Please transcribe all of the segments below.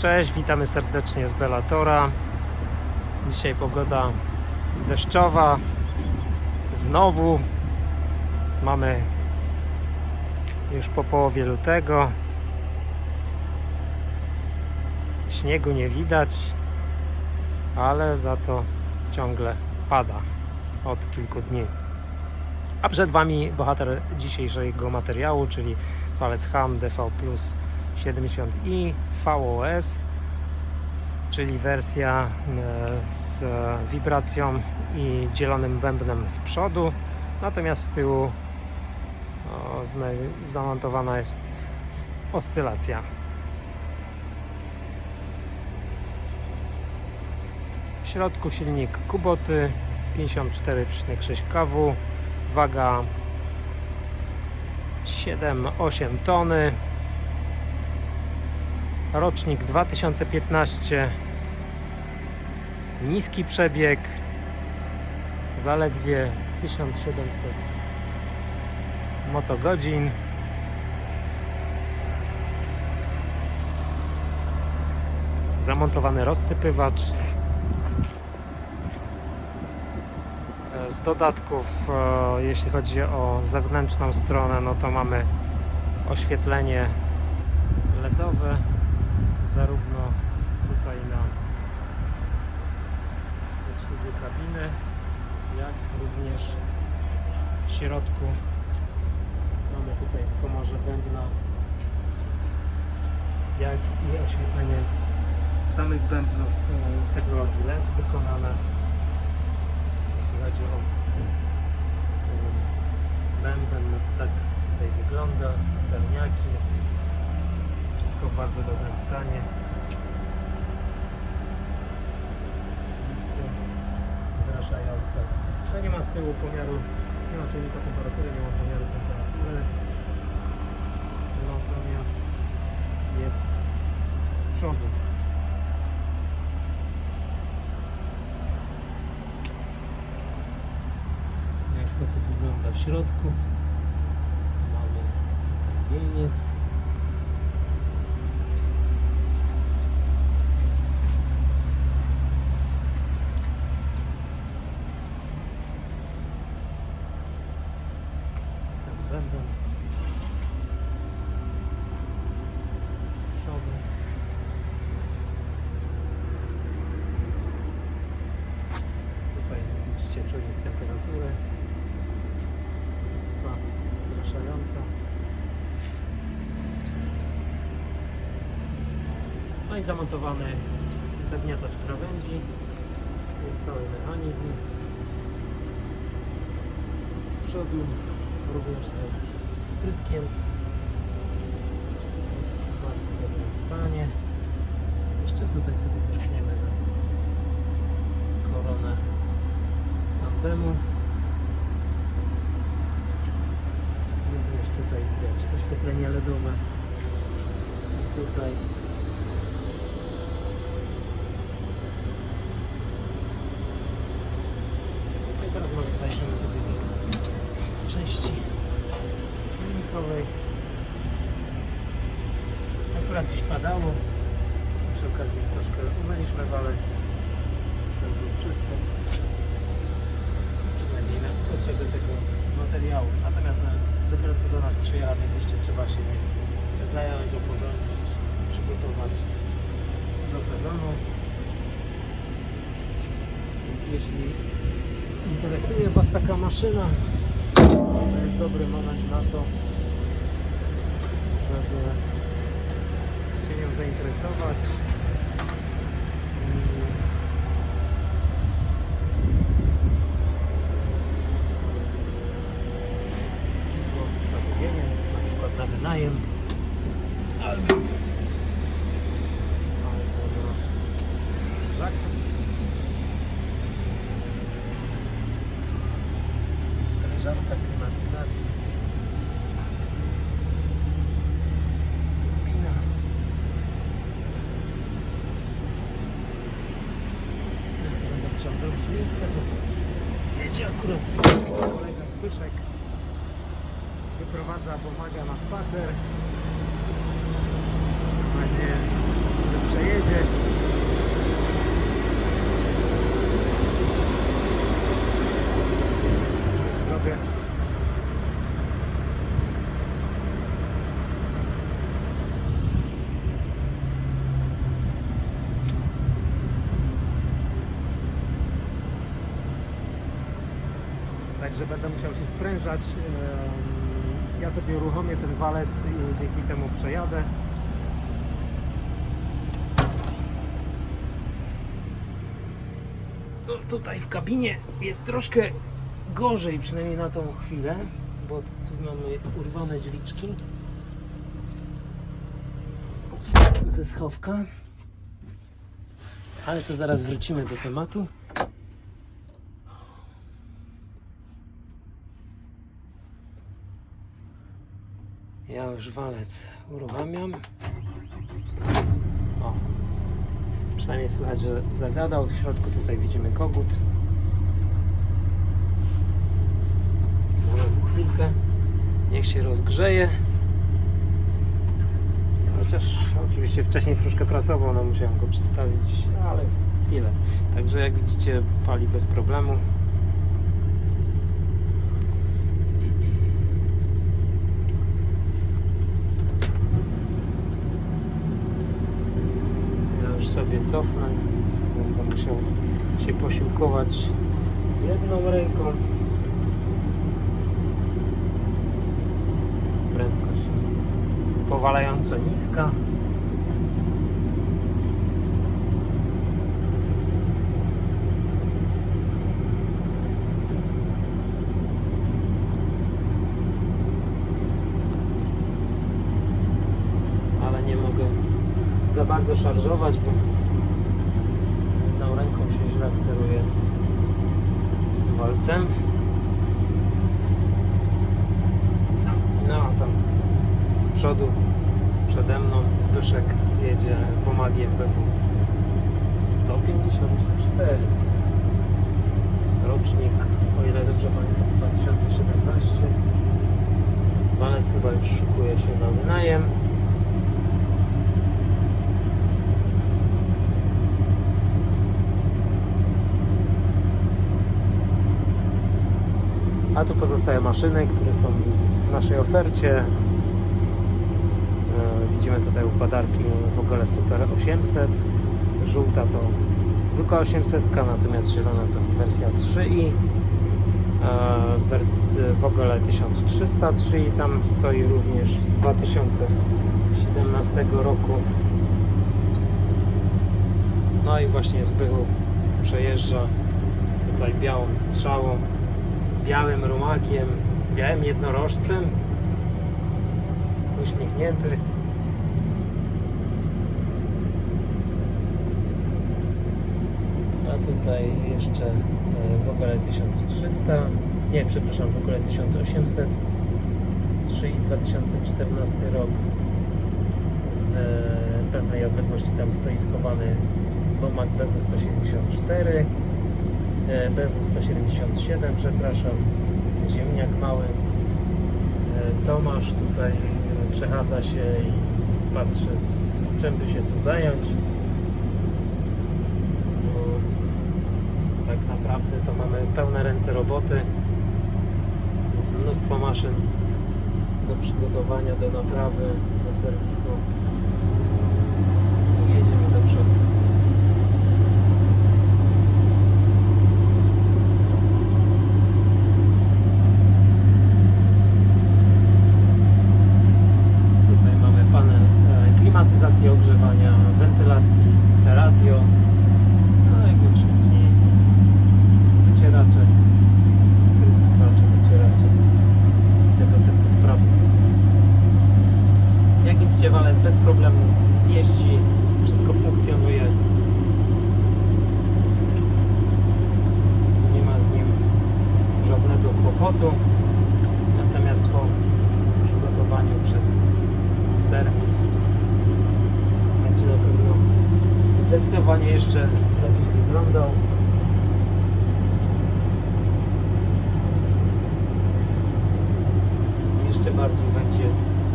Cześć, witamy serdecznie z Belatora. Dzisiaj pogoda deszczowa. Znowu mamy już po połowie lutego. Śniegu nie widać, ale za to ciągle pada od kilku dni. A przed Wami bohater dzisiejszego materiału, czyli palec HAM DV 70i VOS, czyli wersja e, z wibracją i dzielonym bębnem z przodu, natomiast z tyłu zamontowana jest oscylacja. W środku silnik Kuboty 54,6 kW, waga 7-8 tony. Rocznik 2015. Niski przebieg. Zaledwie 1700 motogodzin. Zamontowany rozsypywacz. E, Z dodatków, e, jeśli chodzi o zewnętrzną stronę, no to mamy oświetlenie LEDowe, zarówno tutaj na podsłuchu kabiny, jak również w środku. Mamy tutaj w komorze bębna, jak i oświetlenie samych bębnów e, technologii LED wykonane jeśli chodzi o um, bęben, no to tak tutaj wygląda, spełniaki, wszystko w bardzo dobrym stanie. Listwy zraszające. No nie ma z tyłu pomiaru, nie ma czujnika temperatury, nie ma pomiaru temperatury. Natomiast jest z przodu. jak to tu wygląda w środku. Mamy ten wieniec. Sam bęben. Z przodu. Tutaj widzicie czujnik temperatury. Listwa zraszająca. No i zamontowany zagniatacz krawędzi. Jest cały mechanizm. Z przodu również z spryskiem. Wszystko w bardzo dobrym stanie. Jeszcze tutaj sobie zerkniemy na koronę tandemu. Również tutaj widać oświetlenie LEDowe. Tutaj No i teraz może zajrzymy sobie do części silnikowej. Akurat dziś padało. Przy okazji troszkę umyliśmy walec. Żeby był czysty. Przynajmniej na potrzeby tego materiału. Natomiast na, dopiero co do nas przyjechał, więc jeszcze trzeba się zająć, oporządzić, przygotować do sezonu. Więc jeśli interesuje Was taka maszyna, to jest dobry moment na to, żeby się nią zainteresować. I i złożyć zamówienie, na przykład na wynajem albo, albo na zakup. Sprężarka klimatyzacji. Turbina. Będę musiał zrobić miejsce, bo wiecie akurat kolega Zbyszek wyprowadza, pomaga na spacer. Mam nadzieję, że przejedzie. także będę musiał się sprężać. Ja sobie uruchomię ten walec i dzięki temu przejadę. No, tutaj w kabinie jest troszkę gorzej, przynajmniej na tą chwilę, bo tu mamy urwane drzwiczki ze schowka. Ale to zaraz wrócimy do tematu. Ja już walec uruchamiam. O. Przynajmniej słychać, że zagadał. W środku tutaj widzimy kogut. Damy mu chwilkę. Niech się rozgrzeje. Chociaż oczywiście wcześniej troszkę pracował, no musiałem go przestawić, ale chwilę. Także jak widzicie pali bez problemu. Sobie cofnę. Będę musiał się posiłkować jedną ręką. Prędkość jest powalająco niska. Za bardzo szarżować, bo jedną ręką się źle steruje No a tam z przodu przede mną Zbyszek jedzie pomagiem BW 154 rocznik, o ile dobrze pamiętam 2017 walec chyba już szykuje się na wynajem a tu pozostają maszyny, które są w naszej ofercie E, Widzimy tutaj układarki w ogóle Super 800. Żółta to zwykła 800, natomiast zielona to wersja 3i. E, w ogóle 1300 3i tam stoi również z 2017 roku. No i właśnie Zbychu przejeżdża tutaj białą strzałą, białym rumakiem, białym jednorożcem uśmiechnięty. A tutaj jeszcze e, w ogóle 1300, nie, przepraszam, w ogóle 1800, 3 i 2014 rok. W pewnej odległości tam stoi schowany Bomak BW174, e, BW177, przepraszam, ziemniak mały. E, Tomasz tutaj e, przechadza się i patrzy, czym by się tu zająć. Bo tak naprawdę to mamy pełne ręce roboty. Jest mnóstwo maszyn do przygotowania, do naprawy, do serwisu. Jedziemy do przodu. Tutaj mamy panel klimatyzacji, ogrzewania, wentylacji, radio, no i głośniki, wycieraczek, spryskiwacze, wycieraczek, tego typu sprawy. Jak widzicie, walec bez problemu jeździ, wszystko funkcjonuje. Nie ma z nim żadnego kłopotu. Natomiast po przygotowaniu przez serwis będzie na pewno zdecydowanie jeszcze lepiej wyglądał. Jeszcze bardziej będzie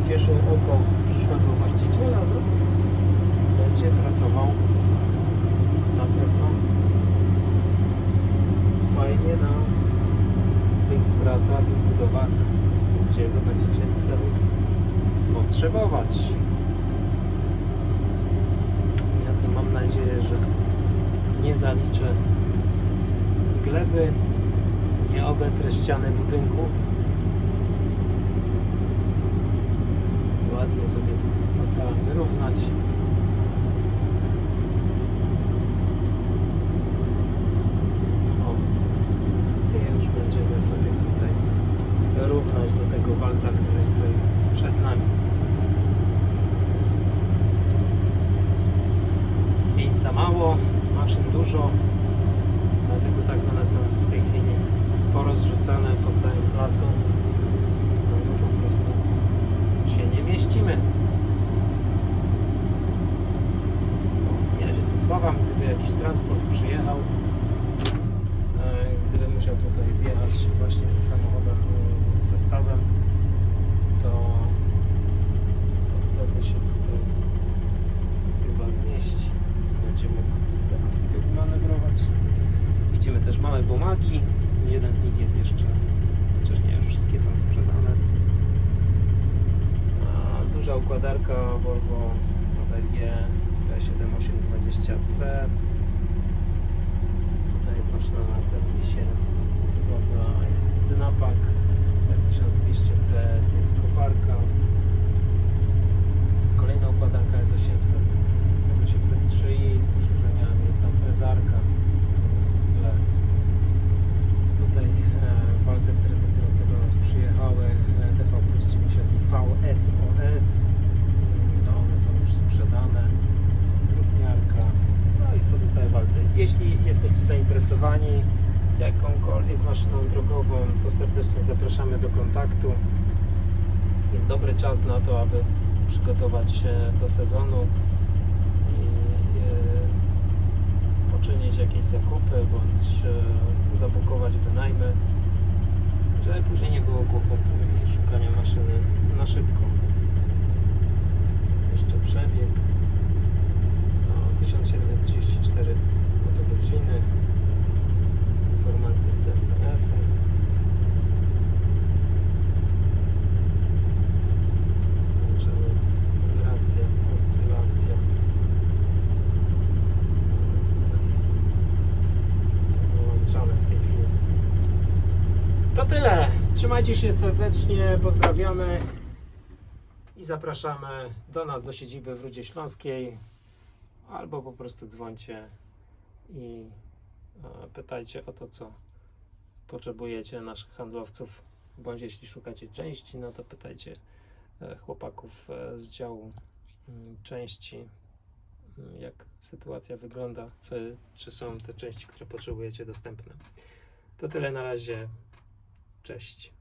cieszył oko przyszłego właściciela. No, będzie pracował na pewno fajnie na tych pracach i budowach, gdzie go będziecie potrzebować. Ja to mam nadzieję, że nie zaliczę gleby, nie obetrę ściany budynku. Ładnie sobie tu postaram wyrównać. O, i już będziemy sobie tutaj równać do tego walca, który stoi dużo, dlatego tak one są w tej chwili porozrzucane po całym placu. No, no po prostu się nie mieścimy. Ja się tu schowam, gdyby jakiś transport przyjechał, e, gdybym musiał tutaj wjechać właśnie z samochodem, e, z zestawem, to, to wtedy się tutaj chyba zmieści. Będzie mógł jakoś sobie wymanewrować. Widzimy też małe bumagi. Jeden z nich jest jeszcze, chociaż nie, już wszystkie są sprzedane. A duża układarka Volvo ABG P7820C. Tutaj jest maszyna na serwisie. Zgodna jest Dynapak F1200C, jest koparka. Jest kolejna układarka S800. S803 z poszerzeniami, jest tam frezarka w tle. Tutaj e, walce, które dopiero co do nas przyjechały, e, DV plus 90 VSOS. No one są już sprzedane. Równiarka. No i pozostałe walce. Jeśli jesteście zainteresowani jakąkolwiek maszyną drogową, to serdecznie zapraszamy do kontaktu. Jest dobry czas na to, aby przygotować się do sezonu i e, poczynić jakieś zakupy bądź e, zabukować wynajmy, żeby później nie było kłopotu i szukania maszyny na szybko. Jeszcze przebieg no, 1734 godziny. Informacje z DPF-u. Włączamy wibrację, oscylację. Wyłączone w tej chwili. To tyle. Trzymajcie się serdecznie, pozdrawiamy i zapraszamy do nas do siedziby w Rudzie Śląskiej albo po prostu dzwońcie i e, pytajcie o to, co potrzebujecie naszych handlowców, bądź jeśli szukacie części, no to pytajcie e, chłopaków e, z działu mm, części, mm, jak sytuacja wygląda, co, czy są te części, które potrzebujecie dostępne. To tyle na razie. Cześć.